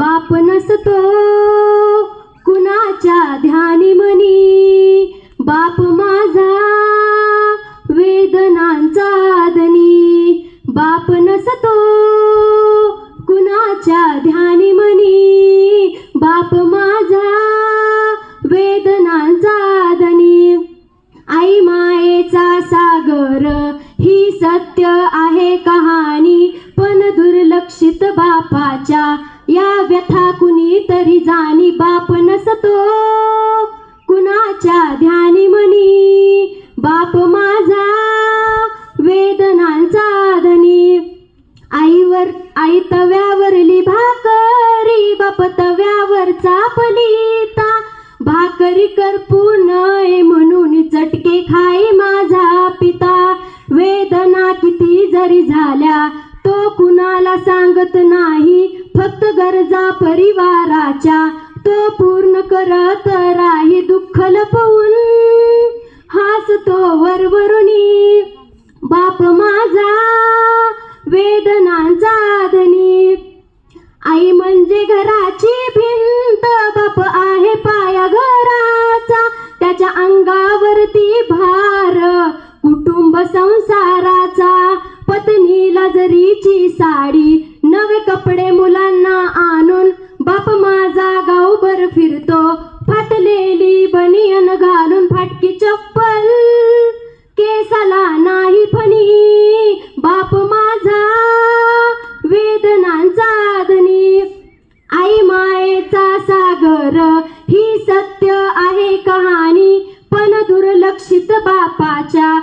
बाप नसतो कुणाच्या ध्यानी मनी बाप माझा वेदनांचा धनी बाप नसतो कुणाच्या ध्यानी मनी बाप माझा वेदनांचा धनी आई मायेचा सागर ही सत्य आहे कहाणी. पण दुर्लक्षित बापाच्या या व्यथा कुणी तरी जाणी बाप नसतो. कुणाच्या ध्यानी मनी बाप माझा वेदनांचा धनी. आईवर आई तव्यावरली भाकरी बाप तव्यावर चापलीता भाकरी करपू नये म्हणून चटके खाई माझा पिता. वेदना किती जरी झाल्या तो कुणाला सांगत नाही फक्त गरजा परिवाराच्या तो पूर्ण करत राही दुःख लपवून हासतो वरवरुणी बाप माझा वेदनांचा धनी आई म्हणजे घराची भिंत बाप आहे पाया घराचा त्याच्या अंगावरती भार. कुटुंब संसाराचा पत्नीला जरीची साडी नवे कपडे फिरतो. फाटलेली बनियन घालून फाटकी चप्पल. केसाला नाही फणी. बाप माझा वेदनांचा आदनी. आई मायेचा सागर ही सत्य आहे कहाणी. पण दुर्लक्षित बापाच्या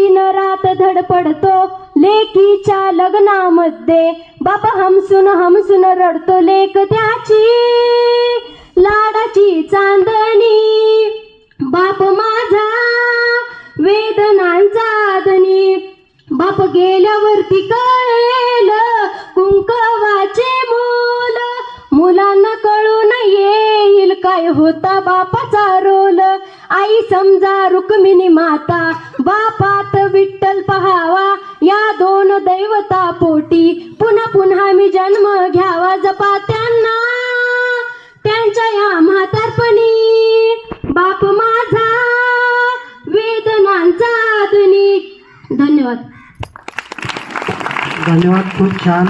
दिन रात धडपडतो लेकीच्या लग्नामध्ये बाप हमसून हमसून रडतो लेक त्याची. लाडाची चांदणी बाप माझा वेदनांचा धनी बाप गेल्यावरती कळेल कुंकवाचे मूल. मुलांना कळून येईल काय होता बापाचा रोल. आई समजा रुक्मिणी माता बापात विठ्ठल पहावा या दोन दैवता पोटी. पुन्हा पुन्हा मी जन्म घ्यावा जपा त्यांना त्यांच्या या म्हातारपणी. बाप माझा वेदनांचा धनी धन्यवाद. धन्यवाद खूप छान.